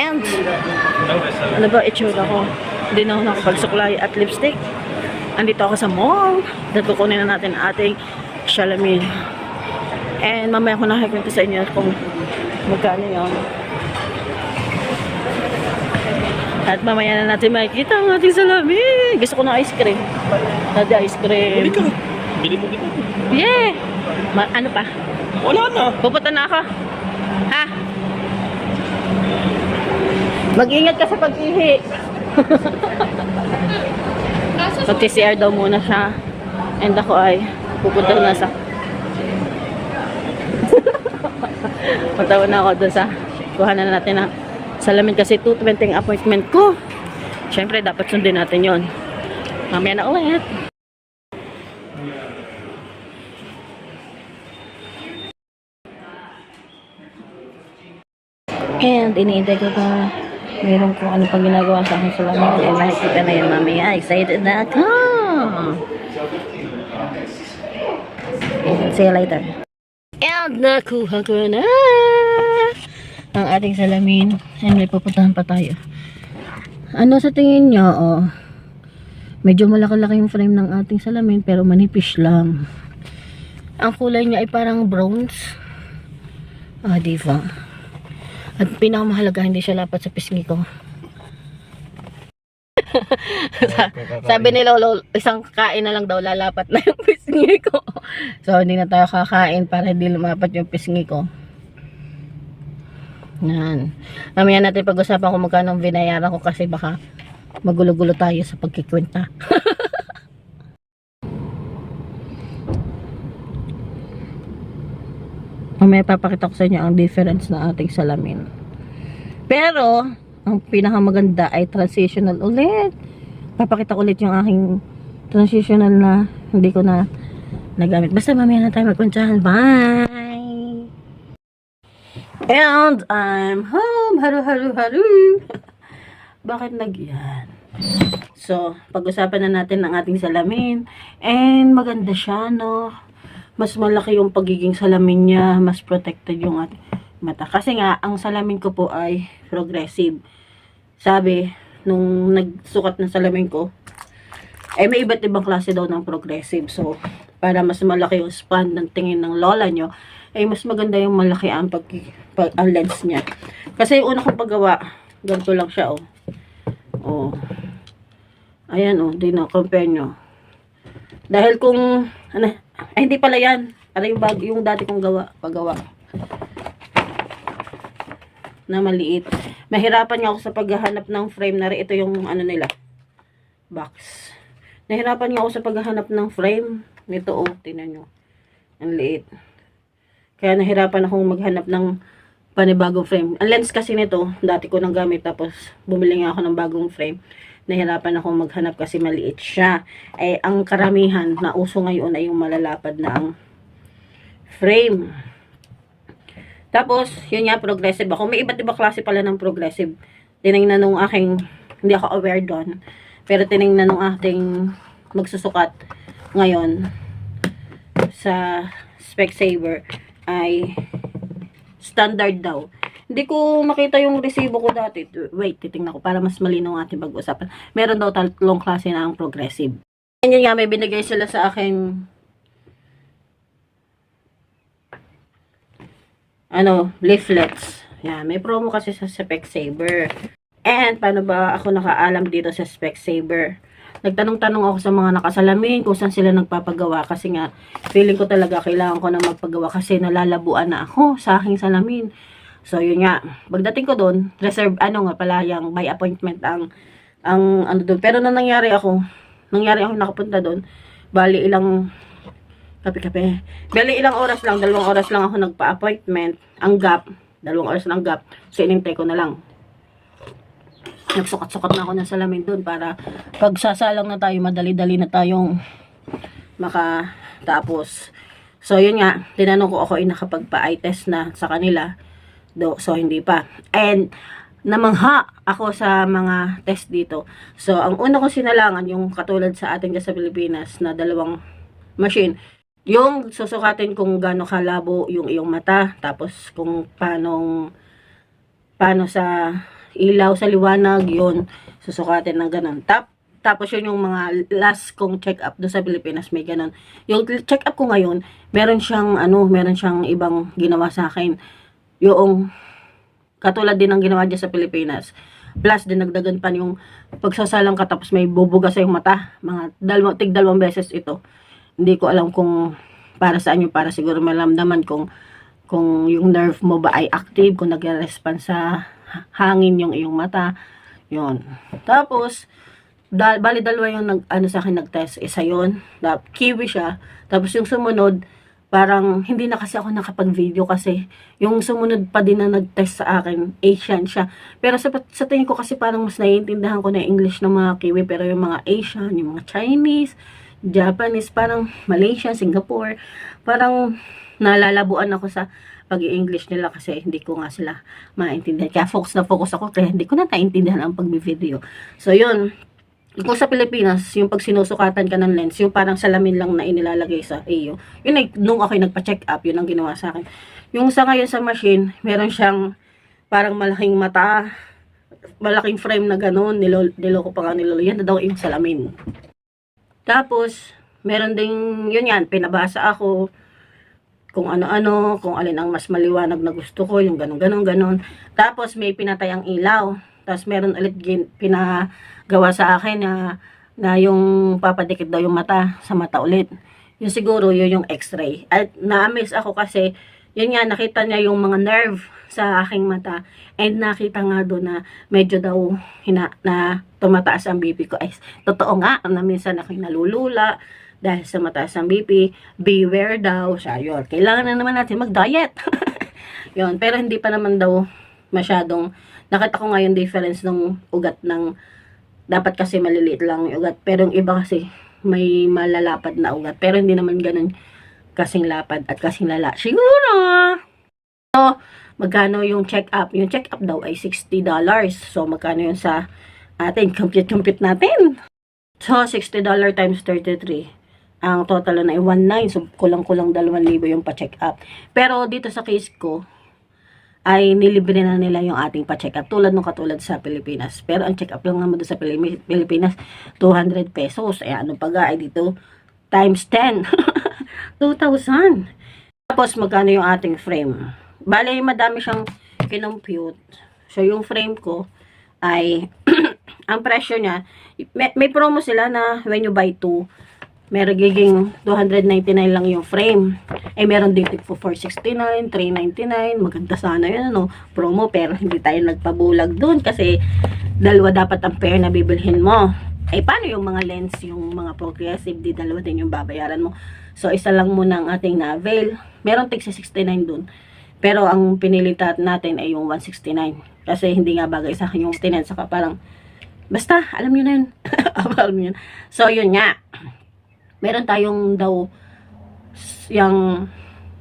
And, ano ba itsura ko? Hindi na ako nakapagsuklay at lipstick. Andito ako sa mall. Dahil kukunin na natin ating Shalamin. And mamaya ko nakakwento sa inyo kung magkano yun. At mamaya na natin makikita ang ating salamin. Gusto ko ng ice cream. Dati ice cream. Bili ka. Bili mo dito. Yeah! Ma- ano pa? Wala na. Pupunta na ako. Ha? Mag-ingat ka sa pag-ihi. Mag-TCR daw muna siya. And ako ay pupunta na sa... Patawa na ako doon sa kuha na natin na salamin kasi 220 ang appointment ko. Siyempre, dapat sundin natin yon. Mamaya na ulit. And iniintay ko pa meron kung ano pang ginagawa sa akin sa lamin. And makikita na yan mamaya. Excited na ako! See you later. And nakuha ko na ang ating salamin. And may pupuntahan pa tayo. Ano sa tingin nyo? Oh, medyo malaki-laki yung frame ng ating salamin pero manipis lang. Ang kulay niya ay parang bronze. Ah, di ba? At pinakamahalaga, hindi siya lapat sa pisngi ko. Sa- Sabi ni Lolo, isang kain na lang daw lalapat na yung pisngi ko. So, hindi na tayo kakain para hindi lumapat yung pisngi ko. Yan. Mamaya natin pag-usapan kung magkano ang binayaran ko kasi baka magulo-gulo tayo sa pagkikwenta. Mamaya papakita ko sa inyo ang difference ng ating salamin. Pero, ang pinakamaganda ay transitional ulit. Papakita ko ulit yung aking transitional na hindi ko na nagamit. Basta mamaya na tayo magkuntsahan. Bye! And I'm home. Haru, haru, haru. Bakit nagyan? So, pag-usapan na natin ang ating salamin. And maganda siya, no? Mas malaki yung pagiging salamin niya. Mas protected yung mata. Kasi nga, ang salamin ko po ay progressive. Sabi, nung nagsukat ng salamin ko, eh may iba't ibang klase daw ng progressive. So, para mas malaki yung span ng tingin ng lola nyo, ay mas maganda yung malaki ang, pag, pag ang lens niya. Kasi yung una kong paggawa, ganito lang siya, oh. Oh. Ayan, oh. Di na, compare nyo. Dahil kung, ano, ay hindi pala yan. Ano yung, bag, yung dati kong gawa, paggawa. Na maliit. Mahirapan niya ako sa paghahanap ng frame na rin. Ito yung ano nila. Box. Nahirapan niya ako sa paghahanap ng frame. Nito oh, tinan nyo. Ang liit. Kaya nahirapan akong maghanap ng panibagong frame. Ang lens kasi nito, dati ko nang gamit tapos bumili nga ako ng bagong frame. Nahirapan akong maghanap kasi maliit siya. Eh, ang karamihan na uso ngayon ay yung malalapad na ang frame. Tapos, yun nga, progressive ako. May iba't ibang klase pala ng progressive. Tinignan nung aking, hindi ako aware doon. Pero tinignan nung ating magsusukat ngayon sa Specsaver ay standard daw. Hindi ko makita yung resibo ko dati. Wait, titingnan ko para mas malinaw ang ating pag-usapan. Meron daw tatlong klase na ang progressive. And yun nga, may binigay sila sa akin ano, leaflets. Yan, may promo kasi sa Specsaver. And, paano ba ako nakaalam dito sa Specsaver? Nagtanong-tanong ako sa mga nakasalamin kung saan sila nagpapagawa kasi nga, feeling ko talaga kailangan ko na magpagawa kasi nalalabuan na ako sa aking salamin. So, yun nga. Pagdating ko doon, reserve, ano nga pala, yung by appointment ang, ang, ano doon. Pero na nangyari ako, nangyari ako nakapunta doon, bali ilang Kape-kape. Bali, ilang oras lang, dalawang oras lang ako nagpa-appointment. Ang gap, dalawang oras lang gap. So, inintay ko na lang. Nagsukat-sukat na ako ng salamin doon para pag sasalang na tayo, madali-dali na tayong makatapos. So, yun nga, tinanong ko ako ay nakapagpa-eye test na sa kanila. Do, so, hindi pa. And, namangha ako sa mga test dito. So, ang una kong sinalangan, yung katulad sa ating dyan sa Pilipinas na dalawang machine, yung susukatin kung gaano kalabo yung iyong mata, tapos kung paano paano sa ilaw sa liwanag, yun, susukatin ng ganun. Tap, tapos yun yung mga last kong check-up doon sa Pilipinas, may ganun. Yung check-up ko ngayon, meron siyang, ano, meron siyang ibang ginawa sa akin. Yung, katulad din ng ginawa dyan sa Pilipinas. Plus, dinagdagan pa yung pagsasalang ka tapos may bubuga sa yung mata. Mga dalawang, tig dalawang beses ito. Hindi ko alam kung para saan yung para siguro malamdaman kung kung yung nerve mo ba ay active, kung nagre-respond sa hangin yung iyong mata. Yun. Tapos, da, bali dalawa yung nag, ano sa akin nag-test. Isa yun, kiwi siya. Tapos yung sumunod, parang hindi na kasi ako nakapag-video kasi yung sumunod pa din na nag-test sa akin, Asian siya. Pero sa, sa tingin ko kasi parang mas naiintindihan ko na English ng mga kiwi, pero yung mga Asian, yung mga Chinese, Japanese, parang Malaysia, Singapore, parang nalalabuan ako sa pag-i-English nila kasi hindi ko nga sila maintindihan. Kaya focus na focus ako kaya hindi ko na naintindihan ang pag-video. So, yun. Kung sa Pilipinas, yung pag sinusukatan ka ng lens, yung parang salamin lang na inilalagay sa iyo. Yun ay, nung ako'y nagpa-check up, yun ang ginawa sa akin. Yung sa ngayon sa machine, meron siyang parang malaking mata, malaking frame na gano'n, nilol, niloko pa nga nilolo. Yan na daw yung salamin. Tapos, meron ding, yun yan, pinabasa ako kung ano-ano, kung alin ang mas maliwanag na gusto ko, yung ganun, ganun, ganun. Tapos, may pinatay ang ilaw. Tapos, meron ulit pinagawa sa akin na, na yung papadikit daw yung mata sa mata ulit. Yung siguro, yun yung x-ray. At na-amaze ako kasi, yun nga, nakita niya yung mga nerve sa aking mata. And nakita nga doon na medyo daw hina, na tumataas ang BP ko. Ay, totoo nga, na minsan ako'y nalulula dahil sa mataas ang BP. Beware daw. Siya, yun. Kailangan na naman natin mag-diet. yun. Pero hindi pa naman daw masyadong, nakita ko nga yung difference ng ugat ng, dapat kasi maliliit lang yung ugat. Pero yung iba kasi, may malalapad na ugat. Pero hindi naman ganun kasing lapad at kasing lala. Siguro! So, magkano yung check-up? Yung check-up daw ay $60. So, magkano yun sa atin? Compute-compute natin. So, $60 times 33. Ang total na ay 1.9. So, kulang-kulang 2,000 yung pa-check up. Pero, dito sa case ko, ay nilibre na nila yung ating pa-check up. Tulad nung katulad sa Pilipinas. Pero, ang check up lang naman sa Pili- Pilipinas, 200 pesos. Eh, ano pa ga, ay dito, times 10. 2,000. Tapos, magkano yung ating frame? Bale, madami siyang kinompute. So, yung frame ko ay, ang presyo niya, may, may promo sila na when you buy two, meron giging 299 lang yung frame. Eh, meron din po 469, 399. Maganda sana yun, ano, promo. Pero hindi tayo nagpabulag dun kasi dalawa dapat ang pair na bibilhin mo. Eh, paano yung mga lens, yung mga progressive, di dalawa din yung babayaran mo. So, isa lang muna ang ating na-avail. Meron tig sa 69 dun. Pero ang pinili tat- natin ay yung 169. Kasi hindi nga bagay sa akin yung 69. Saka parang, basta, alam nyo na yun. alam nyo yun. So, yun nga. Meron tayong daw yung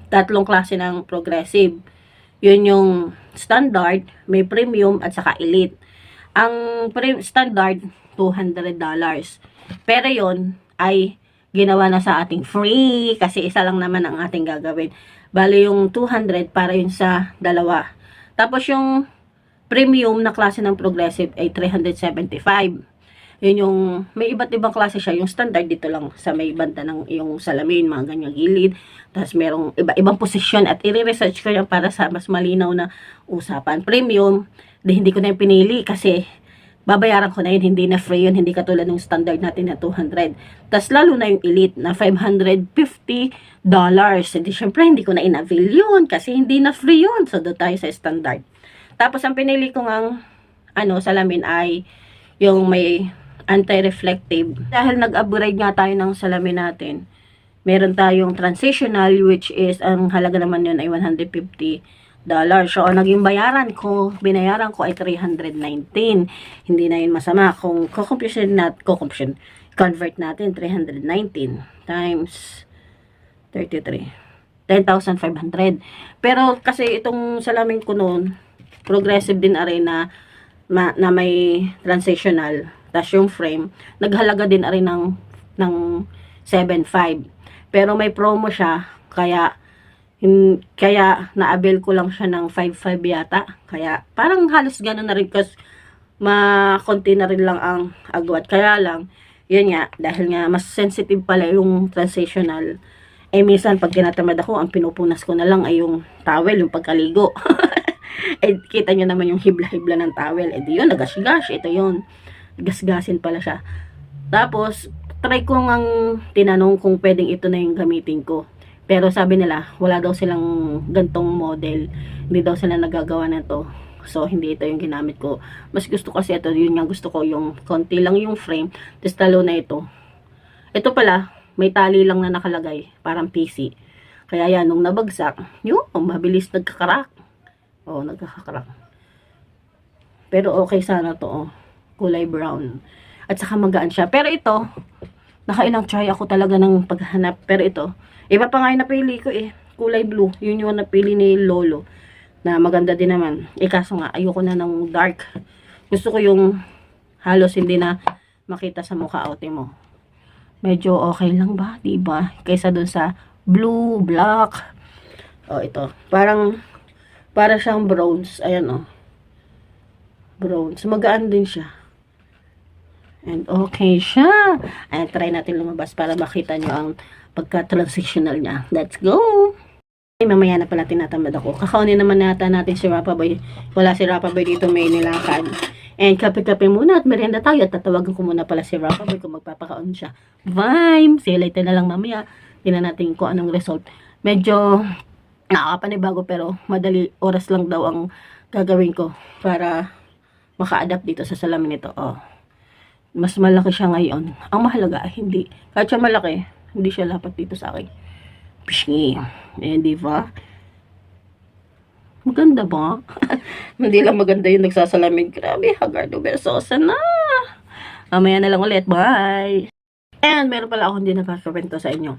tatlong klase ng progressive. Yun yung standard, may premium, at saka elite. Ang pre- standard, $200. Pero yon ay ginawa na sa ating free kasi isa lang naman ang ating gagawin. Bali yung 200 para yun sa dalawa. Tapos yung premium na klase ng progressive ay 375. Yun yung, may iba't ibang klase siya. Yung standard dito lang sa may banda ng yung salamin, mga ganyang gilid. Tapos merong iba-ibang posisyon at i-research ko yan para sa mas malinaw na usapan. Premium, di, hindi ko na yung pinili kasi babayaran ko na yun, hindi na free yun, hindi katulad ng standard natin na 200. Tapos lalo na yung elite na 550 dollars. Hindi, syempre, hindi ko na in-avail yun kasi hindi na free yun. So, doon tayo sa standard. Tapos, ang pinili ko ng ano, salamin ay yung may anti-reflective. Dahil nag-upgrade nga tayo ng salamin natin, meron tayong transitional which is ang halaga naman yun ay 150 dollars. So, ang naging bayaran ko, binayaran ko ay 319. Hindi na yun masama. Kung kukumpusin nat, kukumpusin, convert natin 319 times 33. 10,500. Pero kasi itong salamin ko noon, progressive din aray na, na may transitional, tas yung frame, naghalaga din aray ng, ng 7,500. Pero may promo siya, kaya Hin- kaya na-avail ko lang siya ng 5.5 yata. Kaya parang halos gano'n na rin kasi makonti na rin lang ang agwat. Kaya lang, yun nga, dahil nga mas sensitive pala yung transitional. Eh minsan pag tinatamad ako, ang pinupunas ko na lang ay yung towel, yung pagkaligo. eh kita nyo naman yung hibla-hibla ng towel. Eh di yun, nagasgas. Ito yun. Gasgasin pala siya. Tapos, try ko ngang tinanong kung pwedeng ito na yung gamitin ko. Pero sabi nila, wala daw silang gantong model. Hindi daw sila nagagawa na to. So, hindi ito yung ginamit ko. Mas gusto kasi ito, yun nga gusto ko, yung konti lang yung frame. Tapos talo na ito. Ito pala, may tali lang na nakalagay. Parang PC. Kaya yan, nung nabagsak, yun, mabilis nagkakarak. Oo, nagkakarak. Pero okay sana to, oh. Kulay brown. At saka magaan siya. Pero ito, nakailang try ako talaga ng paghanap. Pero ito, iba pa nga yung napili ko eh. Kulay blue. Yun yung napili ni Lolo. Na maganda din naman. Eh kaso nga, ayoko na ng dark. Gusto ko yung halos hindi na makita sa mukha ate mo. Medyo okay lang ba? Diba? Kaysa dun sa blue, black. Oh, ito. Parang, para siyang bronze. Ayan oh. Bronze. Magaan din siya. And okay siya. Ayan, try natin lumabas para makita nyo ang pagka-transitional niya. Let's go! Ay, mamaya na pala tinatamad ako. Kakaunin naman nata natin si Rapa Boy. Wala si Rapa Boy dito, may nilakad. And kape-kape muna at merienda tayo. At tatawagan ko muna pala si Rapa Boy kung magpapakaon siya. Vime! See you later na lang mamaya. Tingnan natin kung anong result. Medyo nakakapanibago pero madali oras lang daw ang gagawin ko para maka-adapt dito sa salamin nito. Oh. Mas malaki siya ngayon. Ang mahalaga, hindi. Kahit siya malaki, hindi siya lapat dito sa akin. Pisngi. Eh, di ba? Maganda ba? hindi lang maganda yung nagsasalamin. Grabe, Hagardo Versosa na. Mamaya na lang ulit. Bye! And meron pala ako hindi nakakawento sa inyo.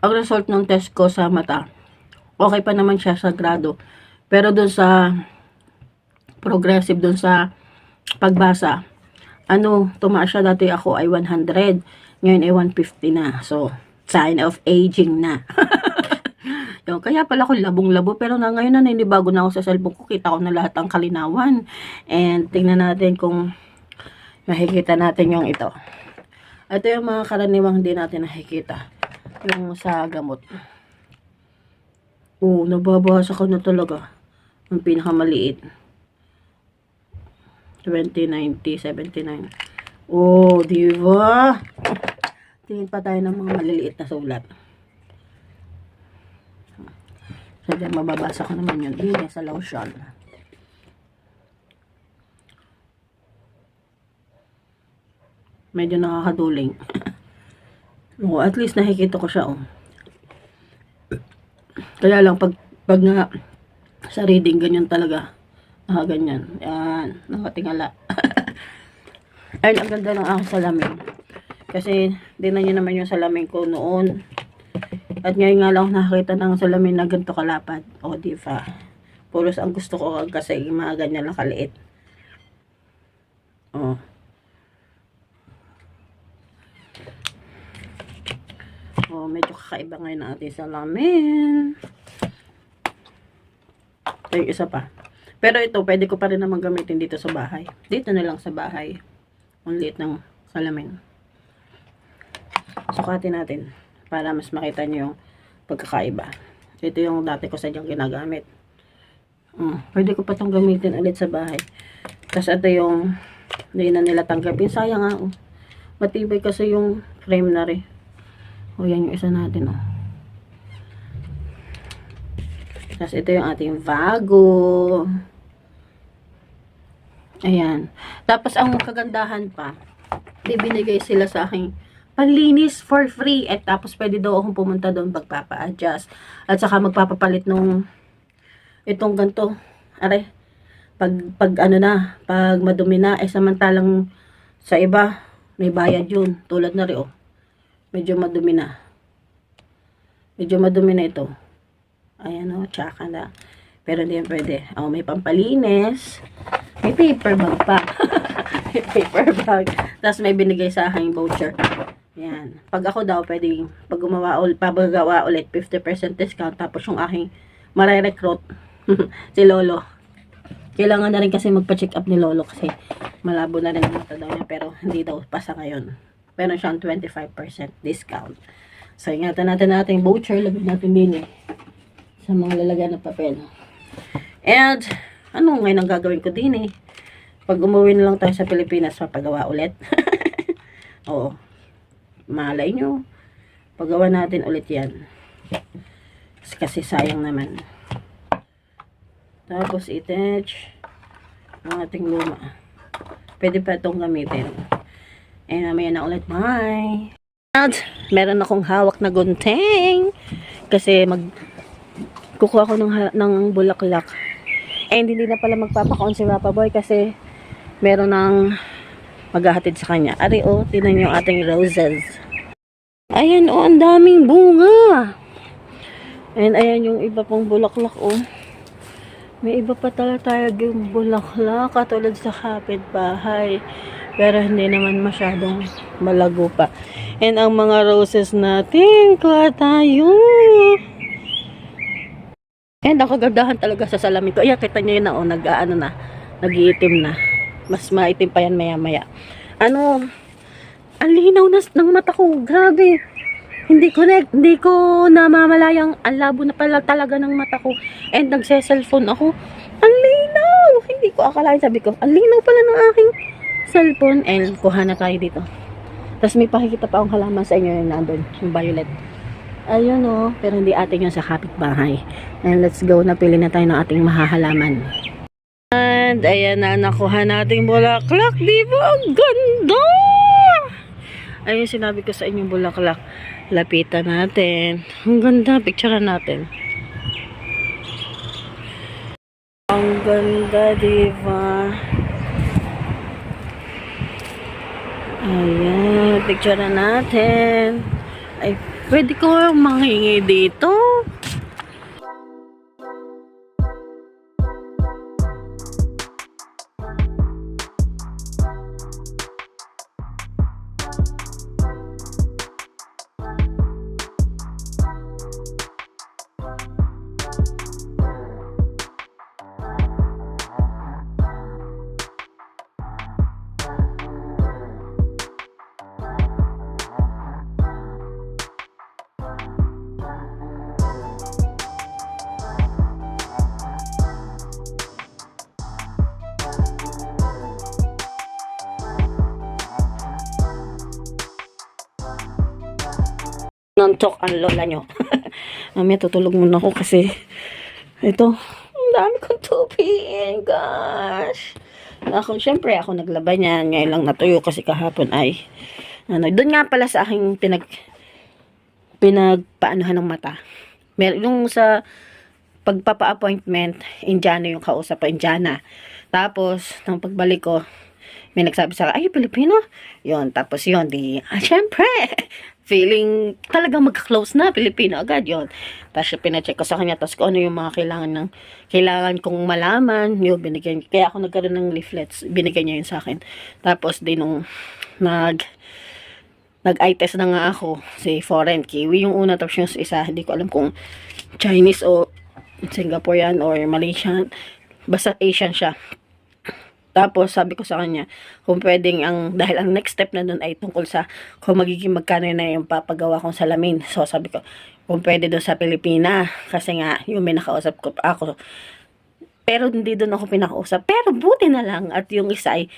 Ang result ng test ko sa mata, okay pa naman siya sa grado. Pero dun sa progressive, dun sa pagbasa, ano, tumaas siya dati ako ay 100. Ngayon ay 150 na. So, sign of aging na. Yun, kaya pala ako labong-labo. Pero na ngayon na ninibago na ako sa cellphone ko. Kita ko na lahat ang kalinawan. And tingnan natin kung makikita natin yung ito. Ito yung mga karaniwang hindi natin nakikita. Yung sa gamot. Oo, nababasa ko na talaga. Ang pinakamaliit. 2090, 79. Oh, di ba? Tingin pa tayo ng mga maliliit na sulat. So, dyan, mababasa ko naman yun. Yun sa lotion. Medyo nakakaduling. oh, at least nakikita ko siya, oh. Kaya lang, pag, pag nga, sa reading, ganyan talaga. Ah, ganyan. Yan. Nakatingala. Ay, ang ganda ng aking salamin. Kasi, dinan nyo naman yung salamin ko noon. At ngayon nga lang nakakita ng salamin na ganito kalapad. O, di ba? Puros ang gusto ko kasi mga ganyan lang kaliit. O. O, medyo kakaiba ngayon ang ating salamin. Yung isa pa. Pero ito, pwede ko pa rin naman gamitin dito sa bahay. Dito na lang sa bahay. Ang liit ng salamin. Sukatin natin para mas makita nyo yung pagkakaiba. Ito yung dati ko sa diyang ginagamit. Hmm, pwede ko pa itong gamitin ulit sa bahay. Tapos ito yung hindi na nila tanggapin. Sayang nga. Oh. Matibay kasi yung frame na rin. O yan yung isa natin. Oh. Tapos ito yung ating vago. Ayan. Tapos ang kagandahan pa, bibinigay sila sa aking panlinis for free. At tapos pwede daw akong pumunta doon pagpapa-adjust. At saka magpapapalit nung itong ganto. Are, pag, pag ano na, pag madumi na, eh samantalang sa iba, may bayad yun. Tulad na rin, oh. Medyo madumi na. Medyo madumi na ito. Ayan, oh, tsaka na. Pero hindi pwede. Oh, may pampalinis. May paper bag pa. may paper bag. Tapos may binigay sa akin voucher. Yan. Pag ako daw, pwede, pag gumawa, ul, pabagawa ulit, 50% discount. Tapos yung aking mare-recruit, si Lolo. Kailangan na rin kasi magpa-check up ni Lolo kasi malabo na rin ang mata daw niya. Pero hindi daw pa sa ngayon. Meron siyang 25% discount. So, ingatan natin natin voucher. Lagyan natin din eh. Sa mga lalagyan ng papel. And, ano ngayon ang gagawin ko din eh. Pag umuwi na lang tayo sa Pilipinas, mapagawa ulit. Oo. Malay nyo. Pagawa natin ulit yan. Kasi sayang naman. Tapos itech ang ating luma. Pwede pa itong gamitin. And mamaya na ulit. Bye! At meron akong hawak na gunting. Kasi mag kukuha ko ng, ng bulaklak. And hindi na pala magpapakaon si Papa Boy kasi meron ng maghahatid sa kanya. Ari o, tinan yung ating roses. Ayan o, ang daming bunga. And ayan yung iba pong bulaklak o. May iba pa talaga tayo yung bulaklak katulad sa kapitbahay. Pero hindi naman masyadong malago pa. And ang mga roses natin, kuha tayo. And ang talaga sa salamin ko. Ayan, kita nyo yun na, oh, nag, ano na, nag-iitim na. Mas maitim pa yan maya-maya. Ano, ang linaw na ng mata ko. Grabe. Hindi ko na, hindi ko namamalayang ang labo na pala talaga ng mata ko. And nagse-cellphone ako. Ang linaw! Hindi ko akalain, sabi ko, ang linaw pala ng aking cellphone. And kuha na tayo dito. Tapos may pakikita pa akong halaman sa inyo yung nandun, yung violet. Ayun o, pero hindi atin yun sa kapitbahay. And let's go, napili na tayo ng ating mahahalaman. And ayan na, nakuha nating bulaklak. Di ba? Ang ganda! Ayun sinabi ko sa inyong bulaklak. Lapitan natin. Ang ganda, picture natin. Ang ganda, di ba? Ayan, picture na natin. Ay, pwede ko manghingi dito. Lola nyo. Mamaya tutulog muna ako kasi ito, ang dami kong tubig. Gosh. Ako, syempre ako naglaban yan. Ngayon lang natuyo kasi kahapon ay ano, doon nga pala sa aking pinag pinagpaanuhan ng mata. Mer yung sa pagpapa-appointment, Indiana yung kausap, Indiana. Tapos, nang pagbalik ko, may nagsabi sa akin, ay, Pilipino? Yon tapos yon di, ah, syempre, feeling talagang magka-close na, Pilipino agad yon Tapos pinacheck ko sa kanya, tapos kung ano yung mga kailangan ng, kailangan kong malaman, yun, binigyan, kaya ako nagkaroon ng leaflets, binigyan niya yun sa akin. Tapos, di nung, nag, nag-eye test na nga ako, si foreign kiwi yung una, tapos yung isa, hindi ko alam kung Chinese o Singaporean or Malaysian, basta Asian siya. Tapos, sabi ko sa kanya, kung pwedeng ang, dahil ang next step na nun ay tungkol sa kung magiging magkano na yung papagawa kong salamin. So, sabi ko, kung pwede doon sa Pilipina, kasi nga, yung may nakausap ko ako. Pero hindi doon ako pinakausap. Pero buti na lang at yung isa ay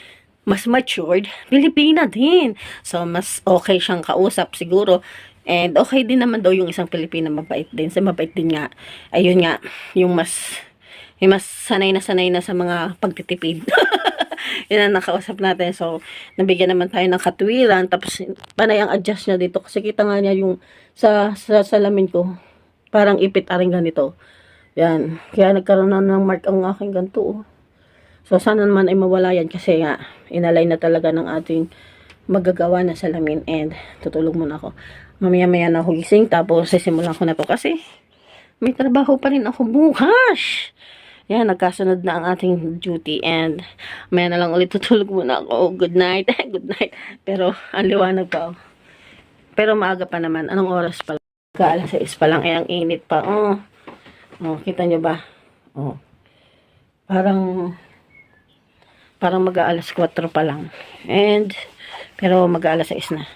mas matured, Pilipina din. So, mas okay siyang kausap siguro. And okay din naman daw yung isang Pilipina mabait din. Sa mabait din nga. Ayun nga, yung mas yung mas sanay na sanay na sa mga pagtitipid. Yun ang nakausap natin. So, nabigyan naman tayo ng katwiran. Tapos, panay ang adjust niya dito. Kasi kita nga niya yung sa, sa salamin ko. Parang ipit aring ganito. Yan. Kaya nagkaroon na ng mark ang aking ganito. Oh. So, sana naman ay mawala yan. Kasi nga, inalay na talaga ng ating magagawa na salamin. And, tutulog muna ako. Mamaya-maya na ako. Tapos, sisimulan ko na to kasi may trabaho pa rin ako bukas. Yan, nagkasunod na ang ating duty and maya na lang ulit tutulog muna ako. Good night. Good night. Pero, ang liwanag pa. Oh. Pero maaga pa naman. Anong oras pa lang? Ka alas 6 pa lang. Eh, ang init pa. Oh. Oh, kita nyo ba? Oh. Parang parang mag-aalas 4 pa lang. And, pero mag-aalas 6 na.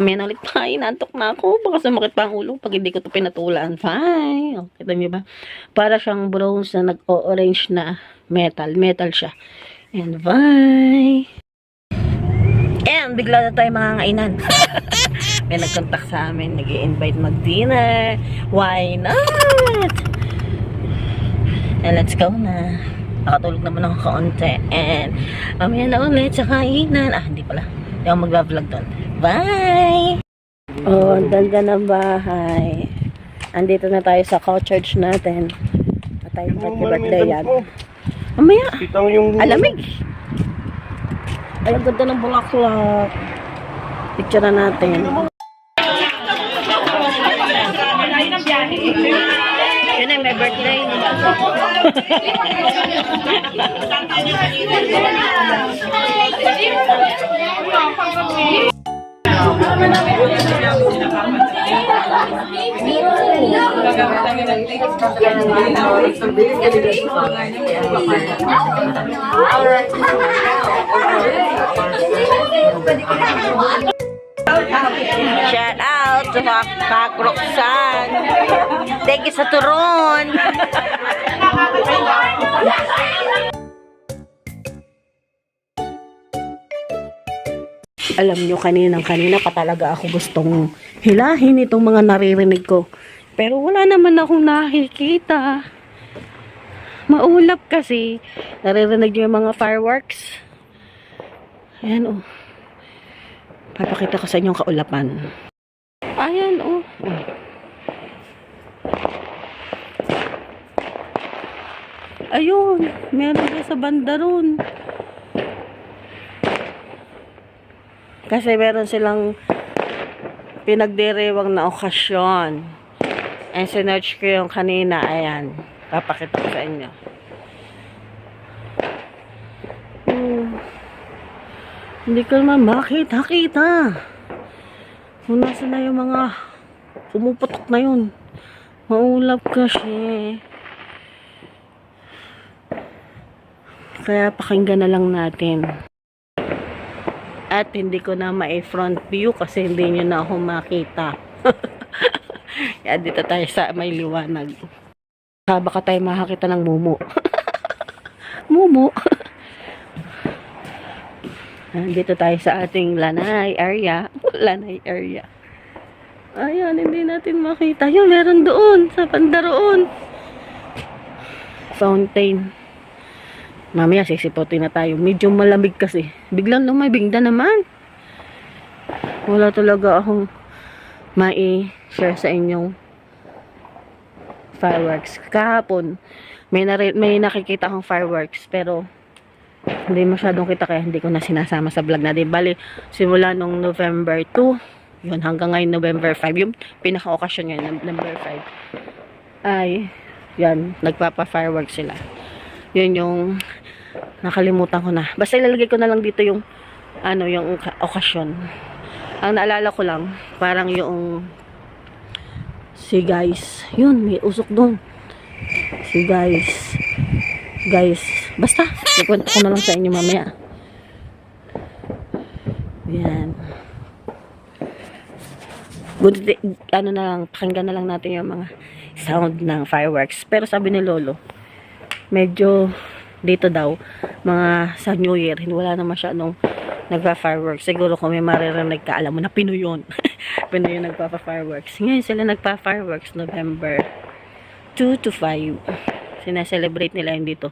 May ulit pa, inantok na ako. Baka sumakit pa ang ulo pag hindi ko to pinatulan. Fine. Oh, kita niyo ba? Para siyang bronze na nag-orange na metal. Metal siya. And bye. And bigla na tayo mga kainan. May nagkontak sa amin. nag invite mag-dinner. Why not? And let's go na. Nakatulog naman ako kaunti. And mamaya na ulit sa kainan. Ah, hindi pala. Hindi ako mag-vlog doon. Bye! Oh, ang ganda ng bahay. Andito na tayo sa co-church natin. At tayo birthday yan. Mamaya, Kita mo yung... alamig. Ay, ang ganda ng bulaklak. Picture na natin. Yun ay may birthday. Shout out sa mga kakroksan. Thank you sa turon. Alam nyo, kaninang kanina pa talaga ako gustong hilahin itong mga naririnig ko. Pero wala naman akong nakikita. Maulap kasi. Naririnig nyo yung mga fireworks. Ayan oh. Papakita ko sa inyo ang kaulapan. Ayan, oh. Ayun, meron sa banda ron. Kasi meron silang pinagdirewang na okasyon. And sinerch ko yung kanina, ayan. Papakita ko sa inyo. Hmm. Hindi ko naman makita-kita. Kung nasa na yung mga pumuputok na yun. Maulap kasi. Kaya pakinggan na lang natin. At hindi ko na ma-front view kasi hindi nyo na ako makita. Kaya dito tayo sa may liwanag. Baka baka tayo makakita ng mumu. mumu. Nandito tayo sa ating lanay area. Lanay area. Ayan, hindi natin makita. Yun, meron doon. Sa pandaroon. Fountain. Mamaya sisipotin na tayo. Medyo malamig kasi. Biglang lumabing na naman. Wala talaga akong mai-share sa inyong fireworks. Kahapon, may, may nakikita akong fireworks. Pero, hindi masyadong kita kaya hindi ko na sinasama sa vlog natin. Bali, simula nung November 2, yun, hanggang ngayon November 5, yung pinaka-okasyon ngayon, November 5, ay, yan, nagpapa-fireworks sila. Yun yung, nakalimutan ko na. Basta ilalagay ko na lang dito yung, ano, yung oka- okasyon. Ang naalala ko lang, parang yung, si guys, yun, may usok doon. Si guys, guys, basta, ikwento ko na lang sa inyo mamaya. Yan. Buti, ano na lang, pakinggan na lang natin yung mga sound ng fireworks. Pero sabi ni Lolo, medyo dito daw, mga sa New Year, wala na masyadong nagpa-fireworks. Siguro kung may maririnig ka, alam mo na Pinoy yun. Pinoy yung nagpa-fireworks. Ngayon sila nagpa-fireworks November 2 to 5. Sinaselebrate nila yun dito.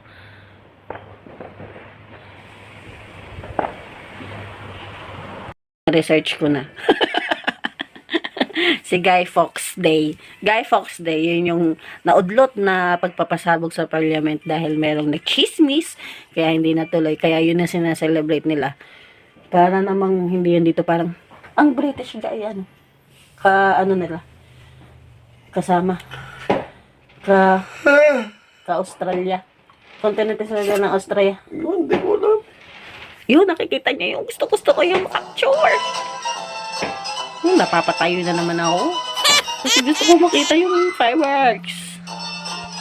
Research ko na. si Guy Fawkes Day. Guy Fawkes Day, yun yung naudlot na pagpapasabog sa parliament dahil merong nagchismis, kaya hindi natuloy. Kaya yun na sinaselebrate nila. Para namang hindi yan dito parang, ang British guy, ano, ka, ano nila, kasama, ka, ka Australia. Continental sila ng Australia. Hindi ko alam. Yun, nakikita niya yung gusto-gusto ko yung capture. Napapatayo na naman ako. Kasi gusto ko makita yung fireworks.